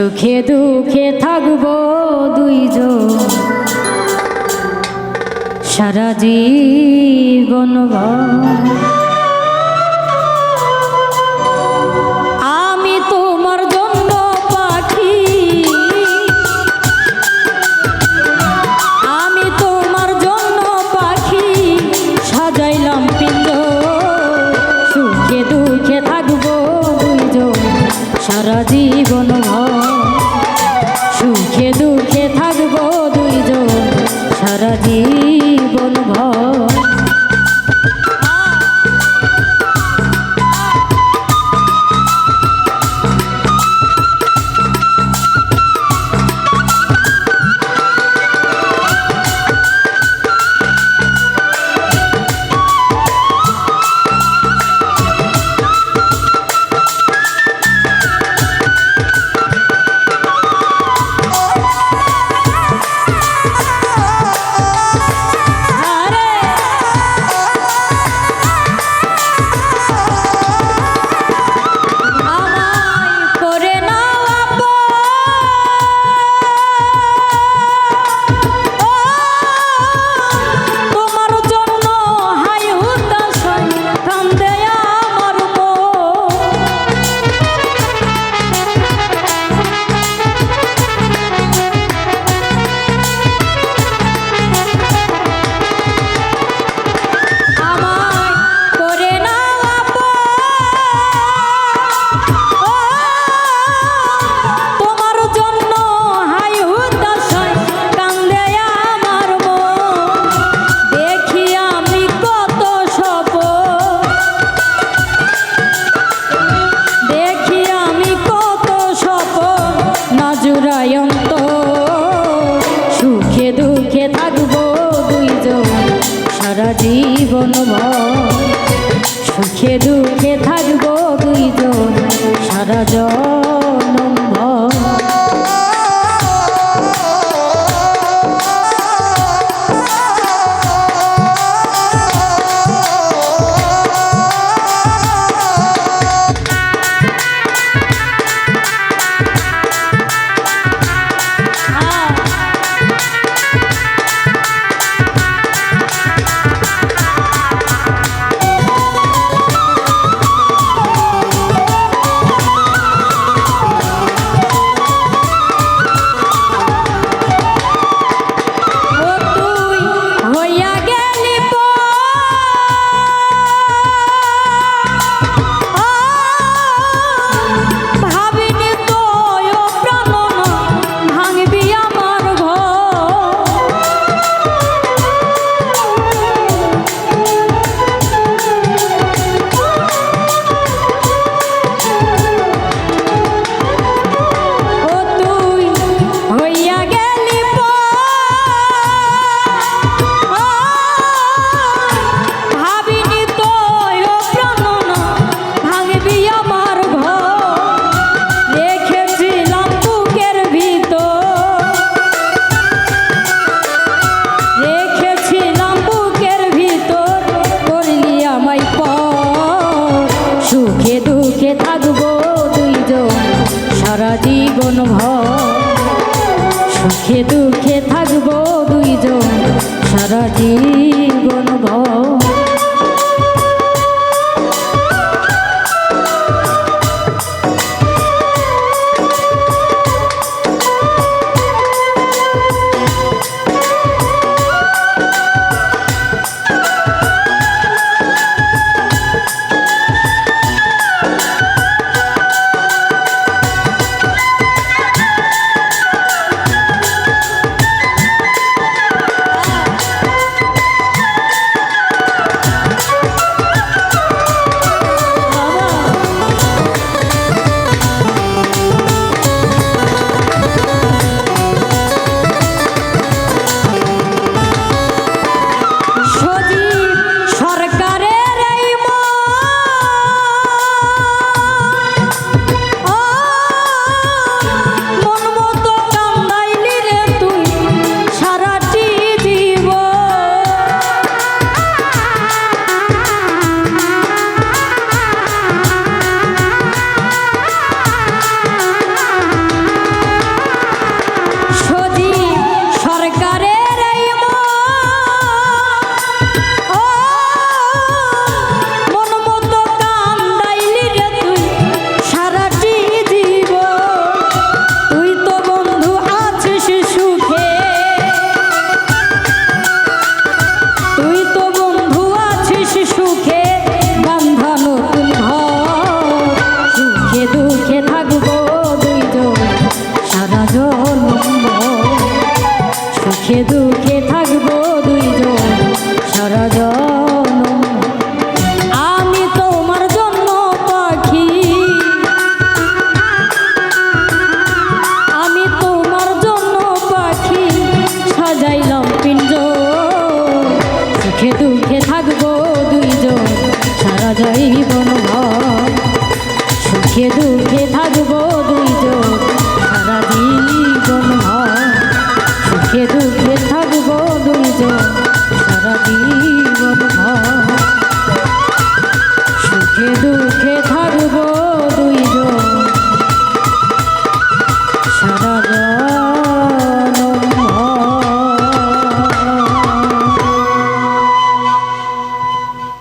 সুখে দুঃখে থাকব দুইজন। সারা জীবন আমি তোমার পাখি। আমি তোমার পাখি। সাজাইলাম থাকব সারা জীবন জীবন সুখে দুঃখে থাকব দুইজন সারা জন্ম খেদু সুখে দুঃখে থাকব দুইজন সারা আমি পাখি। আমি পাখি। দুঃখে থাকব দুইজন সারা সারা